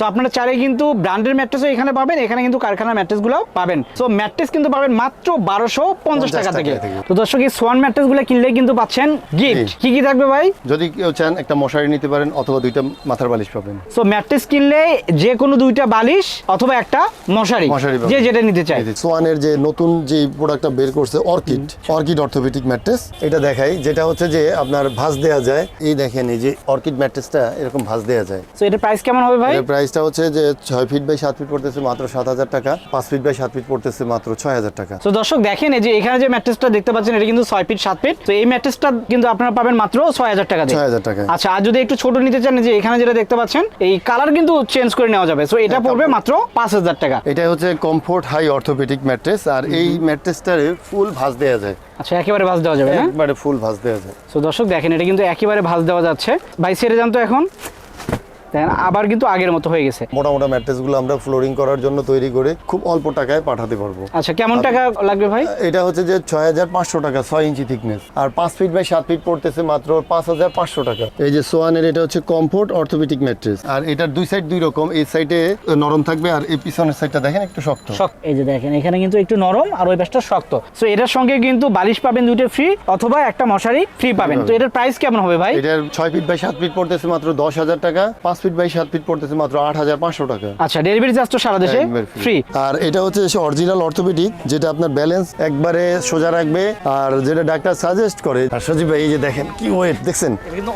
So আপনারা চাইলে কিন্তু ব্র্যান্ডের ম্যাট্রেসও এখানে পাবেন এখানে কিন্তু কারখানার ম্যাট্রেসগুলো পাবেন। সো ম্যাট্রেস কিন্তু পাবেন মাত্র বারোশো পঞ্চাশ টাকা থেকে। তো দর্শক এই সোয়ান ম্যাট্রেসগুলো কিনলে কিন্তু পাচ্ছেন গিফট কি কি থাকবে ভাই? যদি কেউ চান একটা মশারি নিতে পারেন অথবা দুইটা মাথার বালিশ পাবেন। সো ম্যাট্রেস কিনলে যে কোনো দুইটা বালিশ অথবা একটা মশারি মশারি যে যেটা নিতে চাই সোয়ানের যে নতুন যে প্রোডাক্টটা বের করছে অর্কিড অর্কিড অর্থোপেডিক ম্যাট্রেস এটা দেখাই যেটা হচ্ছে যে আপনার ভাঁজ দেওয়া যায়। এই দেখেন এই যে অর্কিড ম্যাট্রেসটা এরকম ভাঁজ দেওয়া যায়। সো এটা প্রাইস কেমন হবে ভাই? এর প্রাইসটা হচ্ছে যে ছয় ফিট বাই সাত ফিট পড়তেছে মাত্র সাত হাজার টাকা পাঁচ ফিট বাই সাত ফিট পড়তেছে মাত্র ছয় হাজার টাকা। তো দর্শক দেখেন এই যে এখানে যে ম্যাট্রেসটা দেখতে পাচ্ছেন এটা কিন্তু ছয় ফিট সাত ফিট তো এই ম্যাট্রেসটা কিন্তু আপনারা পাবেন মাত্র ছয় হাজার টাকা ছয় হাজার টাকা আচ্ছা আর যদি একটু ছোট নিতে চান যে এখানে যেটা দেখতে পাচ্ছেন এই কালার কিন্তু চেঞ্জ করে নেওয়া যাবে। সো এটা পড়বে মাত্র পাঁচ হাজার টাকা। এটা হচ্ছে কমফোর্ট হাই অর্থোপেডিক ম্যাট্রেস আর এই ম্যাট্রেসটারে ফুল ভাঁজ দেওয়া যায়। আচ্ছা একেবারে ভাঁজ দেওয়া যাবে না? একবারে ফুল ভাঁজ দেওয়া যায়। তো দর্শক দেখেন এটা কিন্তু একেবারে ভাঁজ দেওয়া যাচ্ছে। ভাই সেরে যান তো এখন। দেখেন আবার কিন্তু আগের মতো হয়ে গেছে। মোটা মোটা ম্যাট্রেসগুলো আমরা ফ্লোরিং করার জন্য তৈরি করে খুব অল্প টাকায় পাঠাতে পারব। আচ্ছা কেমন টাকা লাগবে ভাই? এটা হচ্ছে যে ছয় হাজার পাঁচশো টাকা ছয় ইঞ্চি থিকনেস আর পাঁচ ফিট বাই সাত ফিট পড়তেছে মাত্র পাঁচ হাজার পাঁচশো টাকা। এই যে সোয়ানের এটা হচ্ছে কমফোর্ট অর্থোপেডিক ম্যাট্রেস আর এটার দুই সাইড দুই রকম এই সাইডে নরম থাকবে আর এই পিছনের সাইডটা দেখেন একটু শক্ত। শক্ত। এই যে দেখেন এখানে কিন্তু একটু নরম আর ওই পাশটা শক্ত। সো এটার সঙ্গে কিন্তু বালিশ পাবেন দুটো ফ্রি অথবা একটা মশারি ফ্রি পাবেন। তো এটার প্রাইস কেমন হবে ভাই? এটার ছয় ফিট বাই সাত ফিট পড়তেছে মাত্র দশ হাজার টাকা পাঁচ ফিট বাই সাত ফিট পড়তেছে মাত্র আট হাজার পাঁচশো টাকা। আচ্ছা ডেলিভারি চার্জ তো সারা দেশে ফ্রি আর এটা হচ্ছে অরিজিনাল অর্থোপেডিক যেটা আপনার ব্যালেন্স একবারে সোজা রাখবে আর যেটা ডাক্তার সাজেস্ট করে আর সজীব ভাই এই যে দেখেন কি ওয়েট দেখছেন?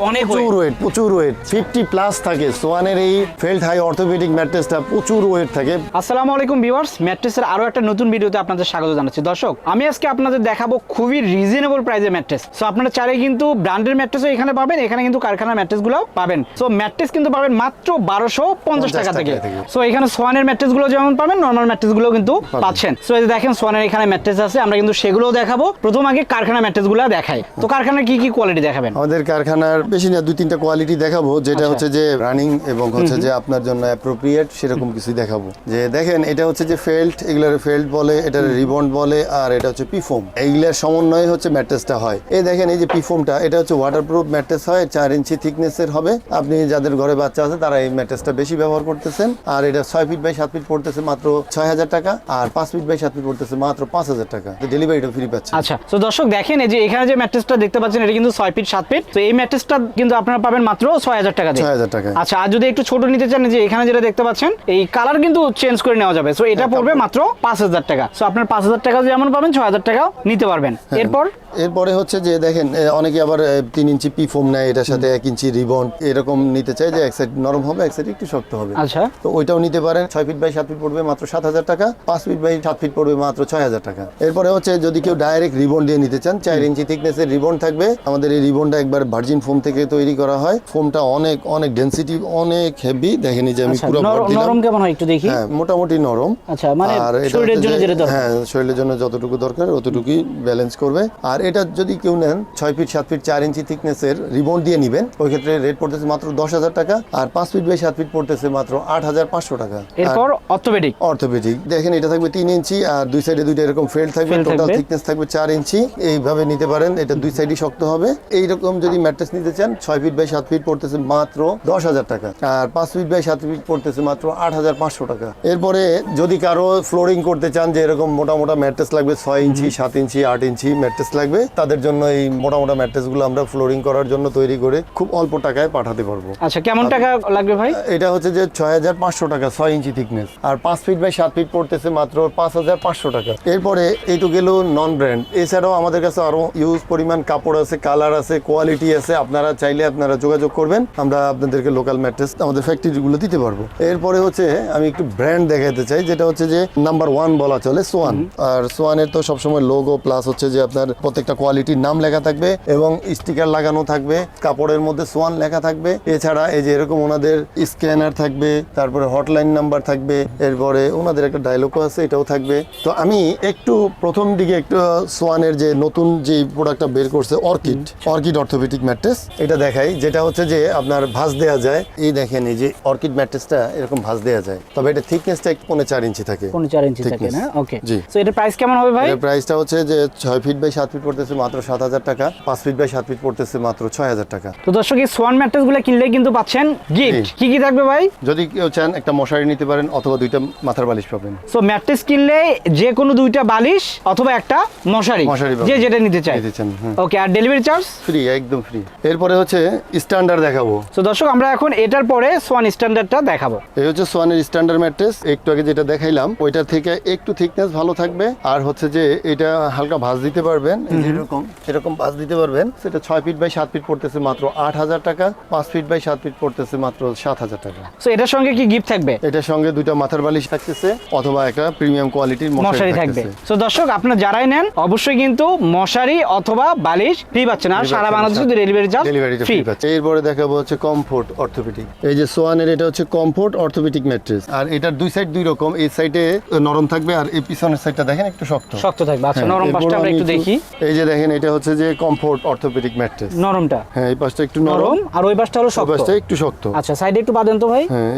অনেক প্রচুর ওয়েট প্রচুর ওয়েট ফিফটি প্লাস থাকে। সোয়ানের এই ফেল্ট হাই অর্থোপেডিক ম্যাট্রেসটা প্রচুর ওয়েট থাকে। আসসালামু আলাইকুম ভিউয়ার্স ম্যাট্রেসের আরও একটা নতুন ভিডিওতে আপনাদের স্বাগত জানাচ্ছি। দর্শক আমি আজকে আপনাদের দেখাবো খুবই রিজনেবল প্রাইসের ম্যাট্রেস সো আপনারা চাইলে কিন্তু ব্র্যান্ডের ম্যাট্রেসও এখানে পাবেন এখানে কিন্তু কারখানার ম্যাট্রেসগুলো পাবেন। সো ম্যাট্রেস কিন্তু পাবেন মাত্র বারোশো পঞ্চাশ টাকা থেকে। সো এখানে সোয়ানের ম্যাট্রেসগুলো যেমন পাবেন নর্মাল ম্যাট্রেসগুলো কিন্তু পাচ্ছেন। সো এই দেখেন সোয়ানের এখানে ম্যাট্রেস আছে আমরা কিন্তু সেগুলোও দেখাবো। প্রথম আগে কারখানা ম্যাট্রেসগুলো দেখাই। তো কারখানার কি কি কোয়ালিটি দেখাবেন? আমাদের কারখানার বেশি না দুই তিনটা কোয়ালিটি দেখাবো যেটা আচ্ছা। হচ্ছে যে রানিং এবং হচ্ছে যে আপনার জন্য অ্যাপ্রোপ্রিয়েট সেরকম কিছু দেখাবো। যে দেখেন এটা হচ্ছে যে ফেল্ট এগুলোর ফেল্ট বলে এটা রিবন্ড বলে আর এটা হচ্ছে পিফোম এইগুলোর সমন্বয়ে হচ্ছে ম্যাট্রেসটা হয়। এই দেখেন এই যে পিফোমটা এটা হচ্ছে ওয়াটারপ্রুফ ম্যাট্রেস হয় চার ইঞ্চি থিকনেসের হবে। আপনি যাদের ঘরে বাচ্চা আছে তারা এই ম্যাট্রেসটা বেশি ব্যবহার করতেছেন। আর এটা ছয় ফিট বাই সাত ফিট পড়তেছে মাত্র ছয় হাজার টাকা আর পাঁচ ফিট বাই সাত ফিট পড়তেছে মাত্র পাঁচ হাজার টাকা। ডেলিভারিটা ফ্রি পাচ্ছে আচ্ছা তো দর্শক দেখেন এই যে এখানে যে ম্যাট্রেসটা দেখতে পাচ্ছেন এটা কিন্তু ছয় ফিট সাত ফিট। তো এই ম্যাট্রেসটা কিন্তু আপনারা পাবেন মাত্র ছয় হাজার টাকা ছয় হাজার টাকা। আচ্ছা আর যদি একটু ছোট নিতে চান যে এখানে যেটা দেখতে পাচ্ছেন এই কালার কিন্তু চেঞ্জ করে নেওয়া যাবে। সো এটা পড়বে মাত্র পাঁচ হাজার টাকা। সো আপনার পাঁচ হাজার টাকা যেমন পাবেন ছয় হাজার টাকাও নিতে পারবেন। হ্যাঁ। এরপর এরপরে হচ্ছে যে দেখেন অনেকে আবার তিন ইঞ্চি পি ফোম নেয় এটার সাথে এক ইঞ্চি রিবন এরকম নিতে চাই যে এক সাইড নরম হবে এক সাইড একটু শক্ত হবে। আচ্ছা। তো ওইটাও নিতে পারেন ছয় ফিট বাই সাত ফিট পড়বে মাত্র সাত হাজার টাকা পাঁচ ফিট বাই সাত ফিট পড়বে মাত্র ছয় হাজার টাকা। এরপরে হচ্ছে যদি কেউ ডাইরেক্ট রিবন দিয়ে নিতে চান চার ইঞ্চি থিকনেসের রিবন থাকবে। আমাদের এই রিবনটা একবার ভার্জিন ফোম থেকে তৈরি করা হয়। ফোমটা অনেক অনেক ডেন্সিটি অনেক হেভি দেখেন যে আমি আচ্ছা পুরো ভর নরম দিলাম। নরম কেমন হয় একটু দেখি? হ্যাঁ মোটামুটি নরম। আচ্ছা মানে শরীরের জন্য যেটা দরকার। হ্যাঁ শরীরের জন্য যতটুকু দরকার অতটুকুই ব্যালেন্স করবে। আর এটা যদি কেউ নেন ছয় ফিট সাত ফিট চার ইঞ্চি থিকনেসের রিবন দিয়ে নেবেন ওই ক্ষেত্রে রেট পড়তেছে মাত্র দশ হাজার টাকা আর পাঁচ ফিট বাই সাত ফিট পড়তেছে মাত্র আট হাজার পাঁচশো টাকা। এরপর অর্থোপেডিক অর্থোপেডিক দেখেন এটা থাকবে তিন ইঞ্চি আর দুই সাইডে দুইটা এরকম ফেল্ড থাকবে টোটাল থিকনেস থাকবে। চার ইঞ্চি। এইভাবে নিতে পারেন এটা দুই সাইডই শক্ত হবে। এইরকম যদি ম্যাট্রেস নিতে চান ছয় ফিট বাই সাত ফিট পড়তেছে মাত্র দশ হাজার টাকা আর পাঁচ ফিট বাই সাত ফিট পড়তেছে মাত্র আট হাজার পাঁচশো টাকা। এরপরে যদি কারও ফ্লোরিং করতে চান যে এরকম মোটা মোটা ম্যাট্রেস লাগবে ছয় ইঞ্চি সাত ইঞ্চি আট ইঞ্চি ম্যাট্রেস লাগবে তাদের জন্য এই মোটা মোটা ম্যাট্রেসগুলো আমরা ফ্লোরিং করার জন্য তৈরি করে খুব অল্প টাকায় পাঠাতে পারব। আচ্ছা কেমন টাকা লাগবে ভাই? এটা হচ্ছে যে ছয় হাজার পাঁচশো টাকা ছয় ইঞ্চি থিকনেস আর পাঁচ ফিট বাই সাত ফিট পড়তেছে মাত্র পাঁচ হাজার পাঁচশো টাকা। এরপরে এইটু গেল নন ব্র্যান্ড এছাড়াও আমাদের কাছে আরও ইউজ পরিমাণ কাপড় আছে কালার আছে কোয়ালিটি আছে। আপনারা চাইলে আপনারা যোগাযোগ করবেন আমরা আপনাদেরকে লোকাল ম্যাট্রেস আমাদের ফ্যাক্টরিগুলো দিতে পারব। এরপরে হচ্ছে আমি একটু ব্র্যান্ড দেখাতে চাই যেটা হচ্ছে যে নাম্বার ওয়ান বলা চলে সোয়ান আর সোয়ানের তো সবসময় লোগো প্লাস হচ্ছে যে আপনার প্রত্যেকটা কোয়ালিটির নাম লেখা থাকবে এবং স্টিকার লাগানো থাকবে কাপড়ের মধ্যে সোয়ান লেখা থাকবে। এছাড়া এই যে এরকম ওনাদের স্ক্যানার থাকবে তারপরে হটলাইন নাম্বার থাকবে এরপরে ওনাদের একটা ডায়লগও আছে এটাও থাকবে। তো আমি একটু প্রথম দিকে একটু সোয়ানের যে নতুন যে প্রোডাক্টটা বের করছে অর্কিড অর্কিড অর্থোপেডিক ম্যাট্রেস এটা দেখাই যেটা হচ্ছে যে আপনার ভাঁজ দেওয়া যায়। এই দেখেন এই যে অর্কিড ম্যাট্রেসটা এরকম ভাঁজ দেওয়া যায়। তবে এটা থিকনেসটা পৌনে চার ইঞ্চি থাকে। পনেরো চার ইঞ্চি থাকে না? ওকে জি। তো এটার প্রাইস কেমন হবে ভাই? এর প্রাইসটা হচ্ছে যে ছয় ফিট বাই সাত ফিট পড়তেছে মাত্র সাত হাজার টাকা পাঁচ ফিট বাই সাত ফিট পড়তেছে মাত্র ছয় হাজার টাকা। তো দর্শক এই সোয়ান ম্যাট্রেসগুলো কিনলে কিন্তু পাচ্ছেন গিফট কি কি থাকবে ভাই? যদি কেউ চান একটা মশারি নিতে পারেন অথবা দুইটা মাথার বালিশ পাবেন। সো ম্যাট্রেস কিনলে যে কোনো দুইটা বালিশ অথবা একটা মশারি মশারি যে যেটা নিতে চায়। নিতে চান হ্যাঁ। ওকে আর ডেলিভারি চার্জ ফ্রি একদম ফ্রি এরপরে হচ্ছে স্ট্যান্ডার্ড দেখাবো। তো দর্শক আমরা এখন এটার পরে সোয়ান স্ট্যান্ডার্ডটা দেখাবো। এই হচ্ছে সোয়ানের স্ট্যান্ডার্ড ম্যাট্রেস একটু আগে যেটা দেখাইলাম ওইটার থেকে একটু থিকনেস ভালো থাকবে। আর হচ্ছে যে এটা হালকা ভাঁজ দিতে পারবেন। এই যে এরকম এরকম ভাঁজ দিতে পারবেন। সেটা ছয় ফিট বাই সাত ফিট পড়তেছে মাত্র আট হাজার টাকা পাঁচ ফিট বাই সাত ফিট পড়তেছে মাত্র সাত হাজার টাকা। সো এটার সঙ্গে কি গিফট থাকবে? এটার সঙ্গে দুইটা মাথার বালিশ থাকতেছে অথবা একটা প্রিমিয়াম কোয়ালিটির মশারি থাকবে। তো দর্শক আপনারা যারাই নেন অবশ্যই কিন্তু মশারি অথবা বালিশ ফ্রি পাচ্ছেন। আর সারা বাংলাদেশে ডেলিভারি চার্জ ডেলিভারিটা ফ্রি ফ্রি পাচ্ছে এরপরে দেখাবো হচ্ছে কমফোর্ট অর্থোপেডিক এই যে সোয়ানের এটা হচ্ছে কমফোর্ট অর্থোপেডিক ম্যাট্রেস আর এটার দুই সাইড দুই রকম। এই সাইডে নরম থাকবে আর এই পিছনের সাইডটা দেখেন একটু শক্ত। শক্ত থাকবে। আচ্ছা হ্যাঁ, নরম পাশটা আমরা একটু দেখি। এই যে দেখেন এটা হচ্ছে যে কমফোর্ট অর্থোপেডিক ম্যাট্রেস নরমটা? হ্যাঁ এই পাশটা একটু নরম। আর ওই পাশটা হলো শক্ত পাশটা একটু শক্ত। আচ্ছা সাইডে একটু বাদেন তো ভাই। হ্যাঁ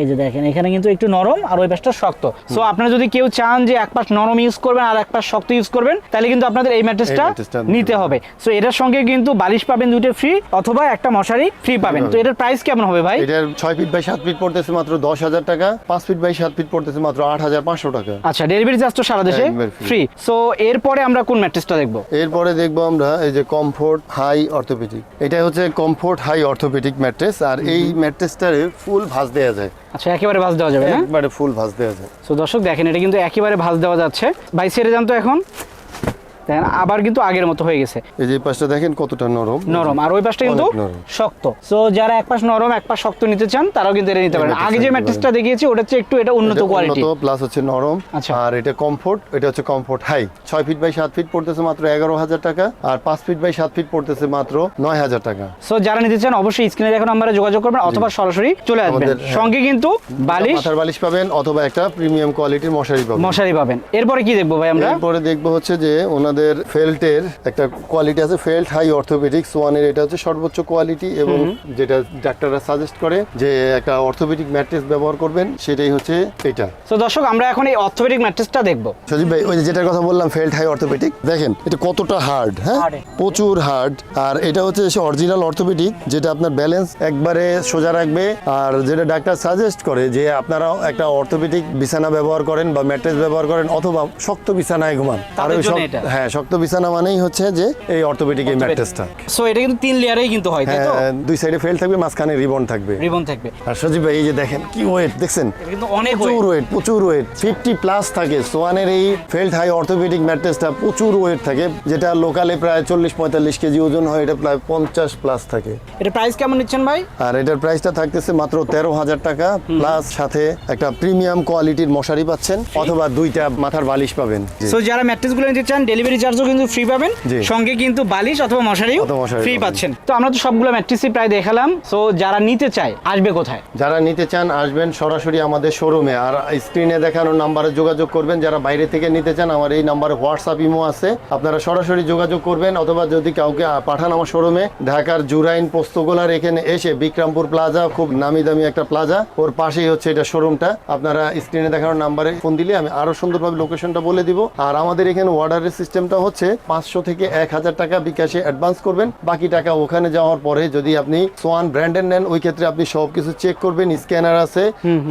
এই যে দেখেন এখানে কিন্তু একটু নরম আর ওই পাশটা শক্ত। সো আপনারা যদি কেউ চান যে এক পাশ নরম ইউজ করবেন আর এক পাশ শক্ত ইউজ করবেন তাহলে কিন্তু আপনাদের এই ম্যাট্রেসটা নিতে হবে। সো এটার সঙ্গে কিন্তু বালিশ পাবেন দুটো ফ্রি অথবা একটা মশারি ফ্রি পাবেন। তো এটার প্রাইস কেমন হবে ভাই? এটার ছয় ফিট বাই সাত ফিট পড়তেছে মাত্র দশ হাজার টাকা পাঁচ ফিট বাই সাত ফিট পড়তেছে মাত্র আট হাজার পাঁচশো টাকা। আচ্ছা ডেলিভারি চার্জ তো সারা দেশে ফ্রি সো এরপরে আমরা কোন ম্যাট্রেসটা দেখব? এরপরে দেখব আমরা এই যে কমফোর্ট হাই অর্থোপেডিক এটা হচ্ছে কমফোর্ট হাই অর্থোপেডিক ম্যাট্রেস আর এই ম্যাট্রেসটারে ফুল ভাঁজ দেওয়া যায়। আচ্ছা একেবারে ভাজ দেওয়া যাবে না? একবারে ফুল ভাজ দেওয়া যাবে। তো দর্শক দেখেন এটা কিন্তু একেবারে ভাজ দেওয়া যাচ্ছে। ভাই ছেড়ে যান তো এখন। দেখেন আবার কিন্তু আগের মতো হয়ে গেছে। এই যে পাশটা দেখেন কতটা নরম। নরম। আর ওই পাশটা কিন্তু শক্ত। সো যারা এক পাশ নরম এক পাশ শক্ত নিতে চান তারাও কিন্তু এটা নিতে পারেন। আগে যে ম্যাট্রেসটা দেখিয়েছি ওটা হচ্ছে একটু এটা উন্নত কোয়ালিটি উন্নত প্লাস হচ্ছে নরম। আচ্ছা। আর এটা কমফোর্ট এটা হচ্ছে কমফোর্ট হাই ছয় ফিট বাই সাত ফিট পড়তেছে মাত্র এগারো হাজার টাকা আর পাঁচ ফিট বাই সাত ফিট পড়তেছে মাত্র নয় হাজার টাকা। সো যারা নিতে চান অবশ্যই স্ক্রিনে এখন নাম্বারে যোগাযোগ করবেন অথবা সরাসরি চলে আসবেন। হ্যাঁ। সঙ্গে কিন্তু বালিশ। মাথার বালিশ পাবেন অথবা একটা প্রিমিয়াম কোয়ালিটির মশারি পাবেন। মশারি পাবেন। এরপরে কি দেখব ভাই আমরা? এরপরে দেখব হচ্ছে যে ওনাদের ফেল্টের একটা কোয়ালিটি আছে ফেল্ট হাই অর্থোপেডিক্স ওয়ানের এটা হচ্ছে সর্বোচ্চ কোয়ালিটি এবং যেটা ডাক্তাররা সাজেস্ট করে যে একটা অর্থোপেডিক ম্যাট্রেস ব্যবহার করবেন সেটাই হচ্ছে এটা। তো দর্শক আমরা এখন এই অর্থোপেডিক ম্যাট্রেসটা দেখব। সজীব ভাই ওই যেটার কথা বললাম ফেল্ট হাই অর্থোপেডিক দেখেন এটা কতটা হার্ড হ্যাঁ? প্রচুর হার্ড আর এটা হচ্ছে অরিজিনাল অর্থোপেডিক যেটা আপনার ব্যালেন্স একবারে সোজা রাখবে আর যেটা ডাক্তার সাজেস্ট করে যে আপনারা একটা অর্থোপেডিক বিছানা ব্যবহার করেন বা ম্যাট্রেস ব্যবহার করেন অথবা শক্ত বিছানায় ঘুমান। আর তাদের হ্যাঁ শক্ত বিছানা মানেই হচ্ছে যে এই অর্থোপেডিক এই ম্যাট্রেসটা। সো এটা কিন্তু তিন লেয়ারেই কিন্তু হয় তাই তো? হ্যাঁ দুই সাইডে ফেল থাকবে মাঝখানে রিবন থাকবে। রিবন থাকবে। আর সজীব ভাই এই যে দেখেন কি ওয়েট দেখছেন? এটা কিন্তু অনেক প্রচুর ওয়েট প্রচুর ওয়েট ফিফটি প্লাস থাকে। সোয়ানের এই ফেল্ট হাই অর্থোপেডিক ম্যাট্রেসটা প্রচুর ওয়েট থাকে যেটা লোকালে প্রায় চল্লিশ পঁয়তাল্লিশ কেজি ওজন হয় এটা প্রায় পঞ্চাশ প্লাস থাকে। এটা প্রাইস কেমন নিচ্ছেন ভাই? আর এটার প্রাইসটা থাকতেছে মাত্র তেরো হাজার টাকা প্লাস সাথে একটা প্রিমিয়াম কোয়ালিটির মশারি পাচ্ছেন অথবা দুইটা মাথার বালিশ পাবেন। সো যারা ম্যাট্রেসগুলো নিতে চান ডেলিভারি চার্জও কিন্তু ফ্রি পাবেন। সঙ্গে কিন্তু বালিশ অথবা মশারিও ফ্রি পাচ্ছেন। তো আমরা তো সবগুলো ম্যাট্রেসই প্রায় দেখালাম। সো যারা নিতে চায় আসবে কোথায়? যারা নিতে চান আসবেন সরাসরি আমাদের শোরুমে আর স্ক্রিনে দেখানো নাম্বারে যোগাযোগ করবেন। যারা বাইরে থেকে নিতে চান আমার এই নাম্বারে হোয়াটসঅ্যাপ ইমো আছে। আপনারা সরাসরি যোগাযোগ করবেন। অথবা যদি কাউকে পাঠান আমার শোরুমে ঢাকার জুরাইন পোস্তগোলার এখানে এসে বিক্রমপুর প্লাজা খুব নামি দামি একটা প্লাজা ওর পাশেই হচ্ছে এটা শোরুমটা আপনারা স্ক্রিনে দেখানো নাম্বারে ফোন দিলে আমি আরও সুন্দরভাবে লোকেশনটা বলে দিব। আর আমাদের এখানে অর্ডারের সিস্টেমটা হচ্ছে পাঁচশো থেকে এক হাজার টাকা বিকাশে অ্যাডভান্স করবেন। বাকি টাকা ওখানে যাওয়ার পরে যদি আপনি সোয়ান ব্র্যান্ডের নেন ওই ক্ষেত্রে আপনি সব কিছু চেক করবেন স্ক্যানার আছে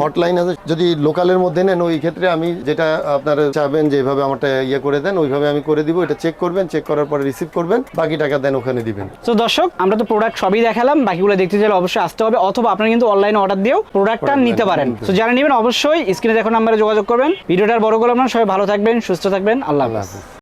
হটলাইন আছে। যদি লোকালের মধ্যে নেন ওই ক্ষেত্রে আমি যেটা আপনারা চাবেন যে এইভাবে আমারটা ইয়ে করে দেন ওইভাবে আমি করে দিব এটা চেক করবেন চেক করার পরে রিসিভ করবেন বাকি টাকা দেন ওখানে দিবেন। তো দর্শক আমরা তো প্রোডাক্ট সবই দেখালাম বাকিগুলো দেখতে চাইলে অবশ্যই আসতে হবে অথবা আপনারা কিন্তু অনলাইনে অর্ডার দিয়েও প্রোডাক্টটা নিতে পারেন। তো যারা নেবেন অবশ্যই স্ক্রিনে দেখো নাম্বারে যোগাযোগ করবেন। ভিডিওটার বড় করলাম না সবাই ভালো থাকবেন সুস্থ থাকবেন আল্লাহ হাফিজ।